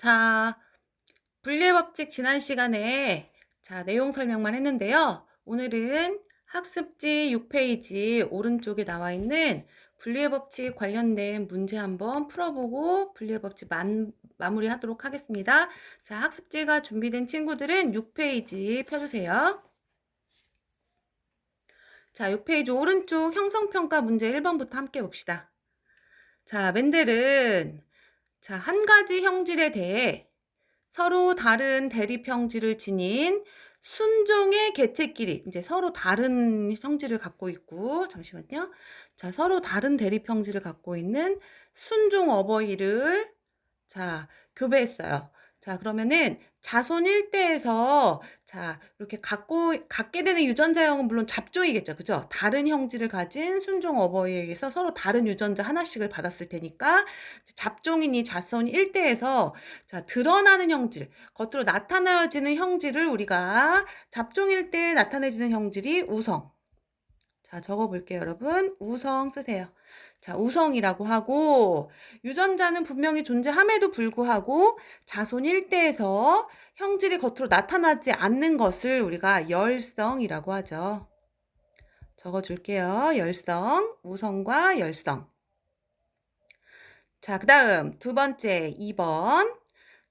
자, 분리의 법칙 지난 시간에 자, 내용 설명만 했는데요. 오늘은 학습지 6페이지 오른쪽에 나와 있는 분리의 법칙 관련된 문제 한번 풀어보고 분리의 법칙 만, 마무리하도록 하겠습니다. 자, 학습지가 준비된 친구들은 6페이지 펴주세요. 자, 6페이지 오른쪽 형성평가 문제 1번부터 함께 봅시다. 자, 멘델은 자, 한 가지 형질에 대해 서로 다른 대립 형질을 지닌 순종의 개체끼리 이제 서로 다른 형질을 갖고 있고 잠시만요. 자, 서로 다른 대립 형질을 갖고 있는 순종 어버이를 자, 교배했어요. 자, 그러면은 자손 일대에서 자, 이렇게 갖고 갖게 되는 유전자형은 물론 잡종이겠죠. 그죠? 다른 형질을 가진 순종 어버이에게서 서로 다른 유전자 하나씩을 받았을 테니까 잡종인 이 자손 일대에서 자, 드러나는 형질, 겉으로 나타나지는 형질을 우리가 잡종일 때 나타내지는 형질이 우성. 자, 적어 볼게요, 여러분. 우성 쓰세요. 자, 우성이라고 하고 유전자는 분명히 존재함에도 불구하고 자손 일대에서 형질이 겉으로 나타나지 않는 것을 우리가 열성이라고 하죠. 적어 줄게요. 열성, 우성과 열성. 자, 그 다음 두 번째 2번.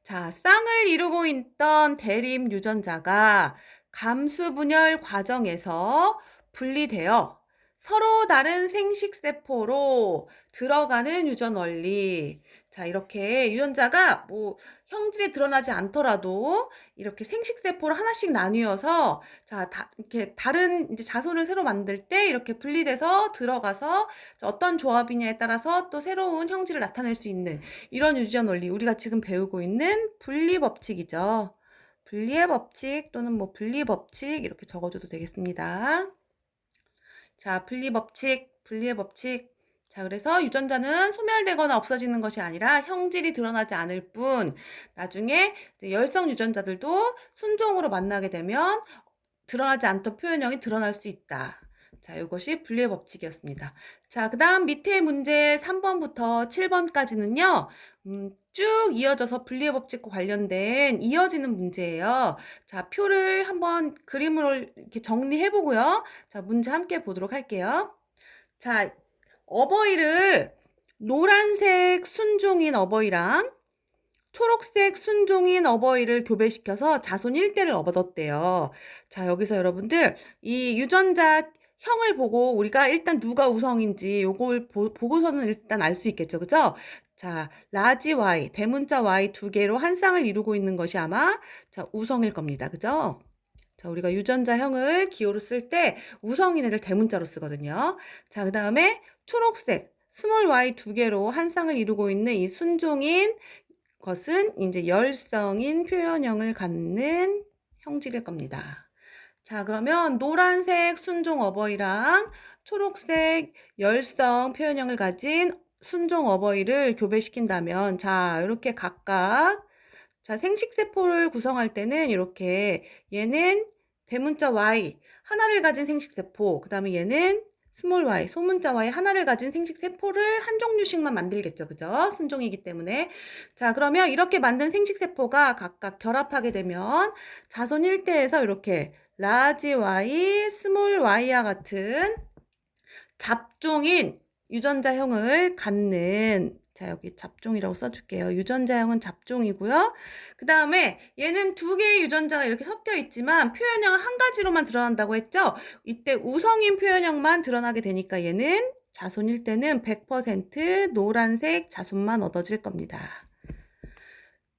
자, 쌍을 이루고 있던 대립 유전자가 감수 분열 과정에서 분리되어 서로 다른 생식세포로 들어가는 유전 원리. 자, 이렇게 유전자가 뭐 형질이 드러나지 않더라도 이렇게 생식세포를 하나씩 나뉘어서 자, 다, 이렇게 다른 이제 자손을 새로 만들 때 이렇게 분리돼서 들어가서 어떤 조합이냐에 따라서 또 새로운 형질을 나타낼 수 있는 이런 유전 원리. 우리가 지금 배우고 있는 분리 법칙이죠. 분리의 법칙 또는 뭐 분리 법칙 이렇게 적어줘도 되겠습니다. 자, 분리 법칙, 분리의 법칙. 자, 그래서 유전자는 소멸되거나 없어지는 것이 아니라 형질이 드러나지 않을 뿐, 나중에 열성 유전자들도 순종으로 만나게 되면 드러나지 않던 표현형이 드러날 수 있다. 자, 이것이 분리의 법칙이었습니다. 자, 그 다음 밑에 문제 3번부터 7번까지는요, 음, 쭉 이어져서 분리의 법칙과 관련된 이어지는 문제예요. 자, 표를 한번 그림으로 이렇게 정리해 보고요. 자, 문제 함께 보도록 할게요. 자, 어버이를 노란색 순종인 어버이랑 초록색 순종인 어버이를 교배시켜서 자손 1대를 얻었대요. 자, 여기서 여러분들 이 유전자 형을 보고 우리가 일단 누가 우성인지 요걸 보, 고서는 일단 알 수 있겠죠. 그죠? 자, 라지 Y, 대문자 Y 두 개로 한 쌍을 이루고 있는 것이 아마 자, 우성일 겁니다. 그죠? 자, 우리가 유전자형을 기호로 쓸 때 우성인 애를 대문자로 쓰거든요. 자, 그 다음에 초록색, 스몰 y 두 개로 한 쌍을 이루고 있는 이 순종인 것은 이제 열성인 표현형을 갖는 형질일 겁니다. 자, 그러면 노란색 순종 어버이랑 초록색 열성 표현형을 가진 순종 어버이를 교배시킨다면 자, 이렇게 각각 자, 생식세포를 구성할 때는 이렇게 얘는 대문자 Y 하나를 가진 생식세포 그 다음에 얘는 스몰 y, 소문자 y 하나를 가진 생식 세포를 한 종류씩만 만들겠죠. 그죠? 순종이기 때문에. 자, 그러면 이렇게 만든 생식 세포가 각각 결합하게 되면 자손 1대에서 이렇게 라지 y, 스몰 y와 같은 잡종인 유전자형을 갖는 자, 여기 잡종이라고 써줄게요. 유전자형은 잡종이고요. 그 다음에 얘는 두 개의 유전자가 이렇게 섞여 있지만 표현형은 한 가지로만 드러난다고 했죠? 이때 우성인 표현형만 드러나게 되니까 얘는 자손일 때는 100% 노란색 자손만 얻어질 겁니다.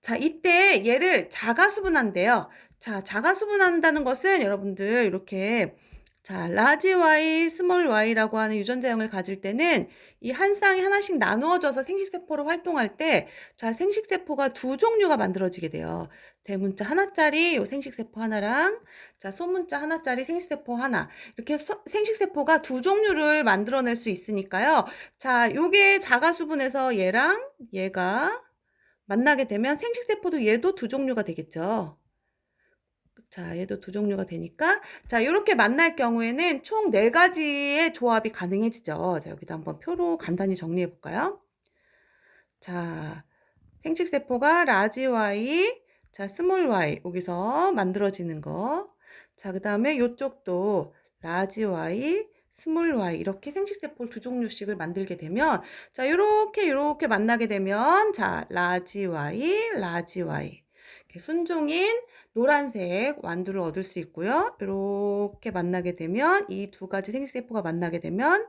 자, 이때 얘를 자가수분한대요. 자, 자가수분한다는 것은 여러분들 이렇게 자, 라지 Y, 스몰 Y라고 하는 유전자형을 가질 때는 이 한 쌍이 하나씩 나누어져서 생식세포로 활동할 때, 자, 생식세포가 두 종류가 만들어지게 돼요. 대문자 하나짜리 요 생식세포 하나랑, 자, 소문자 하나짜리 생식세포 하나. 이렇게 서, 생식세포가 두 종류를 만들어낼 수 있으니까요. 자, 요게 자가수분해서 얘랑 얘가 만나게 되면 생식세포도 얘도 두 종류가 되겠죠. 자, 얘도 두 종류가 되니까 자, 이렇게 만날 경우에는 총 네 가지의 조합이 가능해지죠. 자, 여기다 한번 표로 간단히 정리해 볼까요? 자, 생식세포가 라지 Y, 자, 스몰 Y, 여기서 만들어지는 거. 자, 그 다음에 이쪽도 라지 Y, 스몰 Y, 이렇게 생식세포를 두 종류씩을 만들게 되면, 자, 요렇게, 요렇게 만나게 되면, 자, 라지 Y, 라지 Y. 순종인 노란색 완두를 얻을 수 있고요. 이렇게 만나게 되면, 이 두 가지 생식세포가 만나게 되면,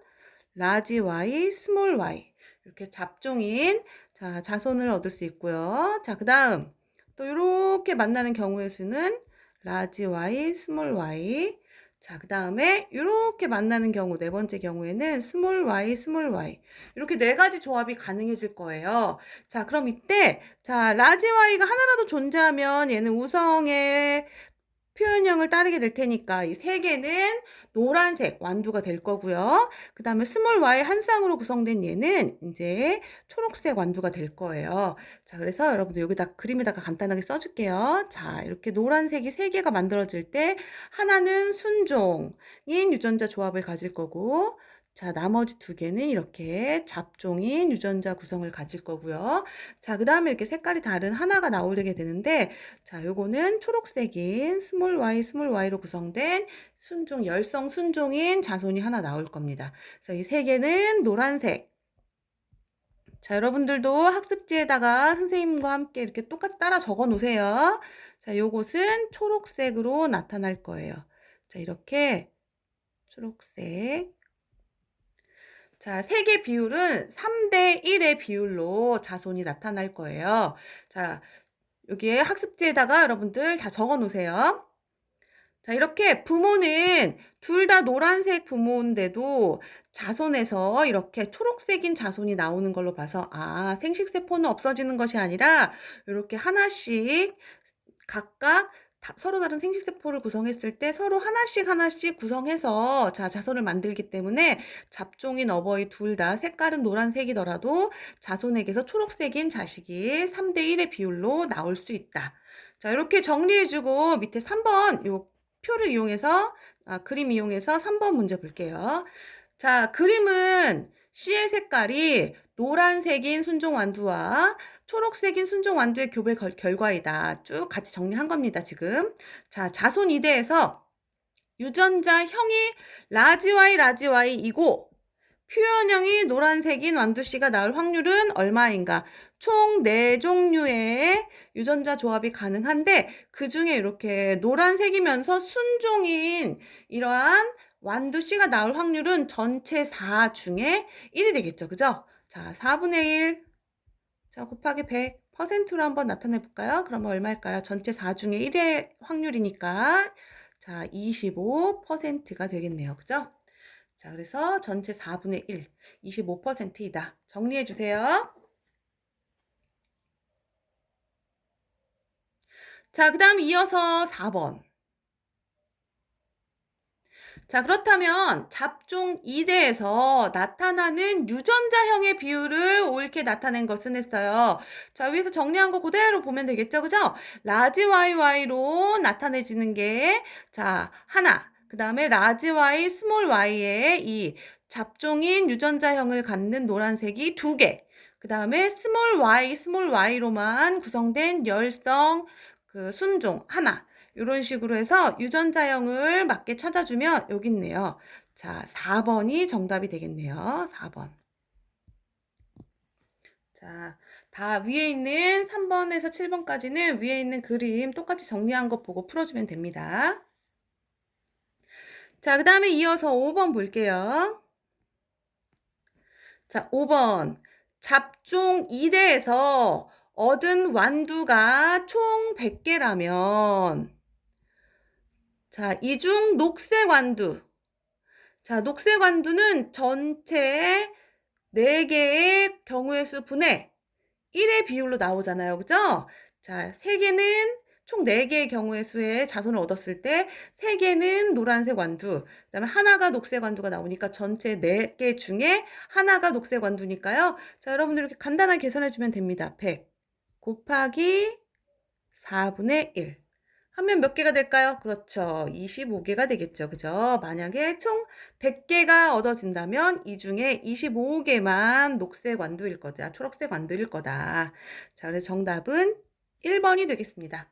라지 Y, 스몰 Y. 이렇게 잡종인 자, 자손을 얻을 수 있고요. 자, 그 다음 또 이렇게 만나는 경우의 수는 라지 Y, 스몰 Y. 자, 그 다음에 이렇게 만나는 경우, 네 번째 경우에는 스몰 y, 스몰 y. 이렇게 네 가지 조합이 가능해질 거예요. 자, 그럼 이때, 자, 라지 y가 하나라도 존재하면 얘는 우성의 표현형을 따르게 될 테니까 이 세 개는 노란색 완두가 될 거고요. 그 다음에 스몰 y 한 쌍으로 구성된 얘는 이제 초록색 완두가 될 거예요. 자, 그래서 여러분들 여기다 그림에다가 간단하게 써줄게요. 자, 이렇게 노란색이 세 개가 만들어질 때 하나는 순종인 유전자 조합을 가질 거고 자, 나머지 두 개는 이렇게 잡종인 유전자 구성을 가질 거고요. 자, 그 다음에 이렇게 색깔이 다른 하나가 나오게 되는데, 자, 요거는 초록색인 스몰 y, 스몰 y로 구성된 순종, 열성 순종인 자손이 하나 나올 겁니다. 그래서 이 세 개는 노란색. 자, 여러분들도 학습지에다가 선생님과 함께 이렇게 똑같이 따라 적어 놓으세요. 자, 요것은 초록색으로 나타날 거예요. 자, 이렇게 초록색. 자, 세개 비율은 3대 1의 비율로 자손이 나타날 거예요. 자, 여기에 학습지에다가 여러분들 다 적어 놓으세요. 자, 이렇게 부모는 둘 다 노란색 부모인데도 자손에서 이렇게 초록색인 자손이 나오는 걸로 봐서, 아, 생식세포는 없어지는 것이 아니라 이렇게 하나씩 각각 다, 서로 다른 생식세포를 구성했을 때 서로 하나씩 하나씩 구성해서 자, 자손을 만들기 때문에 잡종인 어버이 둘 다 색깔은 노란색이더라도 자손에게서 초록색인 자식이 3대 1의 비율로 나올 수 있다. 자, 이렇게 정리해주고 밑에 3번 요 표를 이용해서 아, 그림 이용해서 3번 문제 볼게요. 자, 그림은 C의 색깔이 노란색인 순종완두와 초록색인 순종완두의 교배 결과이다. 쭉 같이 정리한 겁니다, 지금. 자, 자손 2대에서 유전자 형이 라지 Y, 라지 Y이고 표현형이 노란색인 완두씨가 나올 확률은 얼마인가? 총 4종류의 유전자 조합이 가능한데 그 중에 이렇게 노란색이면서 순종인 이러한 완두씨가 나올 확률은 전체 4 중에 1이 되겠죠. 그죠? 자, 4분의 1. 자, 곱하기 100. 퍼센트로 한번 나타내 볼까요? 그러면 얼마일까요? 전체 4 중에 1의 확률이니까 자, 25%가 되겠네요. 그죠? 자, 그래서 전체 4분의 1, 25%이다. 정리해 주세요. 자, 그 다음 이어서 4번. 자, 그렇다면 잡종 2대에서 나타나는 유전자형의 비율을 옳게 나타낸 것은 했어요. 자, 위에서 정리한 거 그대로 보면 되겠죠? 그죠? 라지 YY로 나타내지는 게, 자, 하나. 그 다음에 라지 Y, 스몰 Y의 이 잡종인 유전자형을 갖는 노란색이 두 개. 그 다음에 스몰 y, 스몰 y로만 구성된 열성 그 순종 하나. 이런 식으로 해서 유전자형을 맞게 찾아주면 여기 있네요. 자, 4번이 정답이 되겠네요. 4번. 자, 다 위에 있는 3번에서 7번까지는 위에 있는 그림 똑같이 정리한 거 보고 풀어주면 됩니다. 자, 그 다음에 이어서 5번 볼게요. 자, 5번. 잡종 2대에서 얻은 완두가 총 100개라면 자, 이중 녹색 완두. 자, 녹색 완두는 전체 4개의 경우의 수 분의 1의 비율로 나오잖아요. 그죠? 자, 3개는 총 4개의 경우의 수의 자손을 얻었을 때 3개는 노란색 완두, 그 다음에 하나가 녹색 완두가 나오니까 전체 4개 중에 하나가 녹색 완두니까요. 자, 여러분들 이렇게 간단하게 계산해주면 됩니다. 100 곱하기 4분의 1. 하면 몇 개가 될까요? 그렇죠. 25개가 되겠죠. 그죠? 만약에 총 100개가 얻어진다면 이 중에 25개만 녹색 완두일 거다. 초록색 완두일 거다. 자, 그래서 정답은 1번이 되겠습니다.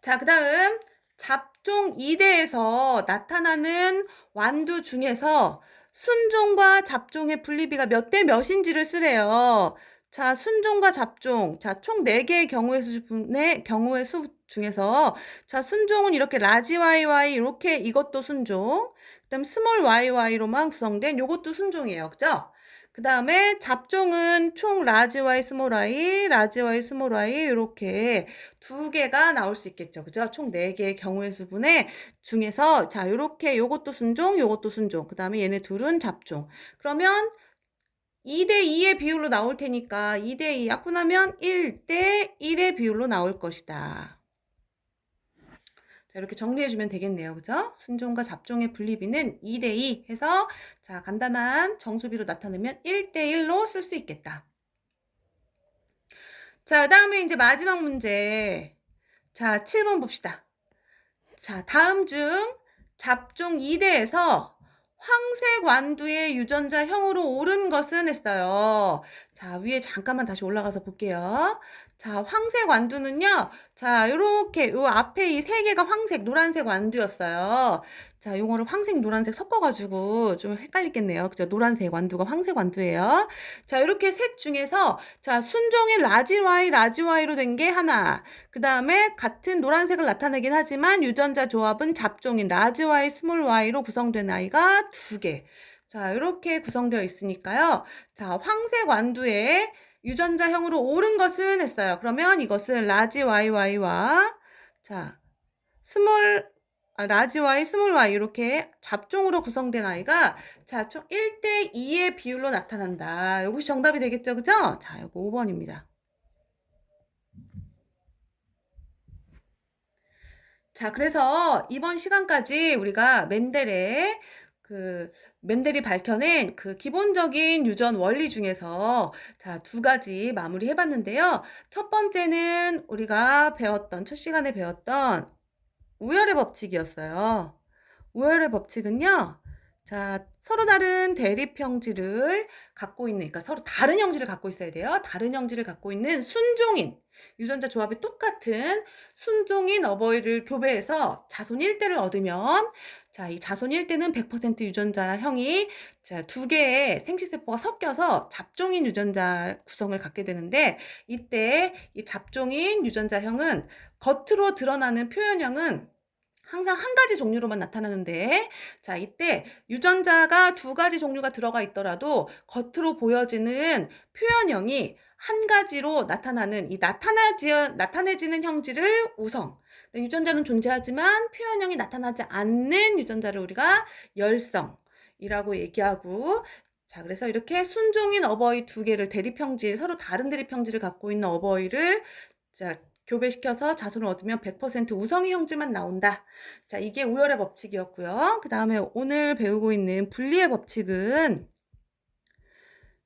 자, 그 다음 잡종 2대에서 나타나는 완두 중에서 순종과 잡종의 분리비가 몇 대 몇인지를 쓰래요. 자, 순종과 잡종. 자, 총 4개의 경우의 수분의 경우의 수 중에서 자, 순종은 이렇게 라지 YY 이렇게 이것도 순종. 그 다음 스몰 YY로만 구성된 요것도 순종이에요. 그죠? 그 다음에 잡종은 총 라지 Y, 스몰 Y, 라지 Y, 스몰 Y 이렇게 두 개가 나올 수 있겠죠. 그죠? 총네 개의 경우의 수분의 중에서 자, 요렇게 요것도 순종, 요것도 순종. 그 다음에 얘네 둘은 잡종. 그러면 2대 2의 비율로 나올 테니까 2대 2 약분하면 1대 1의 비율로 나올 것이다. 자, 이렇게 정리해주면 되겠네요. 그죠? 순종과 잡종의 분리비는 2대2 해서 자, 간단한 정수비로 나타내면 1대1로 쓸 수 있겠다. 자, 그 다음에 이제 마지막 문제. 자, 7번 봅시다. 자, 다음 중 잡종 2대에서 황색 완두의 유전자 형으로 옳은 것은 했어요. 자, 위에 잠깐만 다시 올라가서 볼게요. 자, 황색 완두는요. 자, 요렇게 요 앞에 이 세 개가 황색, 노란색 완두였어요. 자, 요거를 황색, 노란색 섞어 가지고 좀 헷갈리겠네요. 그죠? 노란색 완두가 황색 완두예요. 자, 이렇게 셋 중에서 자, 순종의 라지 Y, 라지 Y로 된 게 하나. 그 다음에 같은 노란색을 나타내긴 하지만 유전자 조합은 잡종인 라지 Y, 스몰 Y로 구성된 아이가 두 개. 자, 이렇게 구성되어 있으니까요. 자, 황색 완두에 유전자형으로 옳은 것은 했어요. 그러면 이것은 라지 YY와 자, 스몰 아, 라지 Y, 스몰 Y 이렇게 잡종으로 구성된 아이가 자, 총 1대 2의 비율로 나타난다. 이것이 정답이 되겠죠. 그죠? 자, 이거 5번입니다. 자, 그래서 이번 시간까지 우리가 멘델의 그 멘델이 밝혀낸 그 기본적인 유전 원리 중에서 자, 두 가지 마무리 해봤는데요. 첫 번째는 우리가 배웠던, 첫 시간에 배웠던 우열의 법칙이었어요. 우열의 법칙은요. 자, 서로 다른 대립 형질을 갖고 있는, 그러니까 서로 다른 형질을 갖고 있어야 돼요. 다른 형질을 갖고 있는 순종인, 유전자 조합이 똑같은 순종인 어버이를 교배해서 자손 1대를 얻으면 자, 이 자손 1대는 100% 유전자형이 자, 두 개의 생식세포가 섞여서 잡종인 유전자 구성을 갖게 되는데 이때 이 잡종인 유전자형은 겉으로 드러나는 표현형은 항상 한 가지 종류로만 나타나는데. 자 이때 유전자가 두 가지 종류가 들어가 있더라도 겉으로 보여지는 표현형이 한 가지로 나타나는 이 나타나지 나타내지는 형질을 우성. 유전자는 존재하지만 표현형이 나타나지 않는 유전자를 우리가 열성이라고 얘기하고. 자, 그래서 이렇게 순종인 어버이 두 개를 대립형질, 서로 다른 대립형질을 갖고 있는 어버이를 자, 교배시켜서 자손을 얻으면 100% 우성의 형질만 나온다. 자, 이게 우열의 법칙이었고요. 그 다음에 오늘 배우고 있는 분리의 법칙은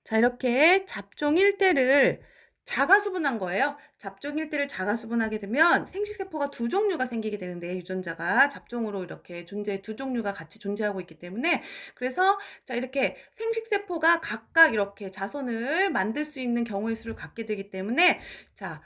자, 이렇게 잡종 1대를 자가수분한 거예요. 잡종 1대를 자가수분하게 되면 생식세포가 두 종류가 생기게 되는데 유전자가 잡종으로 이렇게 존재 두 종류가 같이 존재하고 있기 때문에 그래서 자 이렇게 생식세포가 각각 이렇게 자손을 만들 수 있는 경우의 수를 갖게 되기 때문에 자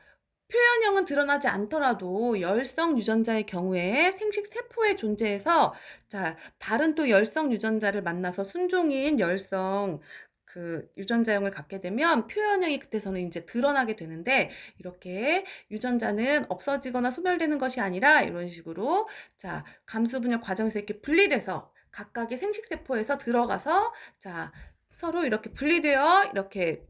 표현형은 드러나지 않더라도 열성 유전자의 경우에 생식 세포의 존재에서 자 다른 또 열성 유전자를 만나서 순종인 열성 그 유전자형을 갖게 되면 표현형이 그때서는 이제 드러나게 되는데 이렇게 유전자는 없어지거나 소멸되는 것이 아니라 이런 식으로 자 감수 분열 과정에서 이렇게 분리돼서 각각의 생식 세포에서 들어가서 자 서로 이렇게 분리되어 이렇게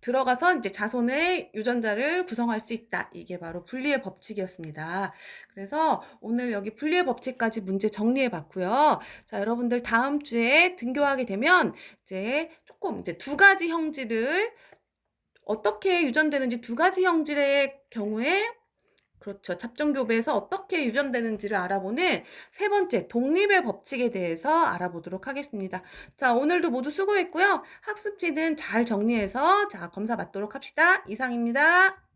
들어가서 이제 자손의 유전자를 구성할 수 있다. 이게 바로 분리의 법칙이었습니다. 그래서 오늘 여기 분리의 법칙까지 문제 정리해 봤고요. 자, 여러분들 다음 주에 등교하게 되면 이제 조금 이제 두 가지 형질을 어떻게 유전되는지 두 가지 형질의 경우에 그렇죠. 잡종교배에서 어떻게 유전되는지를 알아보는 세 번째 독립의 법칙에 대해서 알아보도록 하겠습니다. 자, 오늘도 모두 수고했고요. 학습지는 잘 정리해서 자, 검사 받도록 합시다. 이상입니다.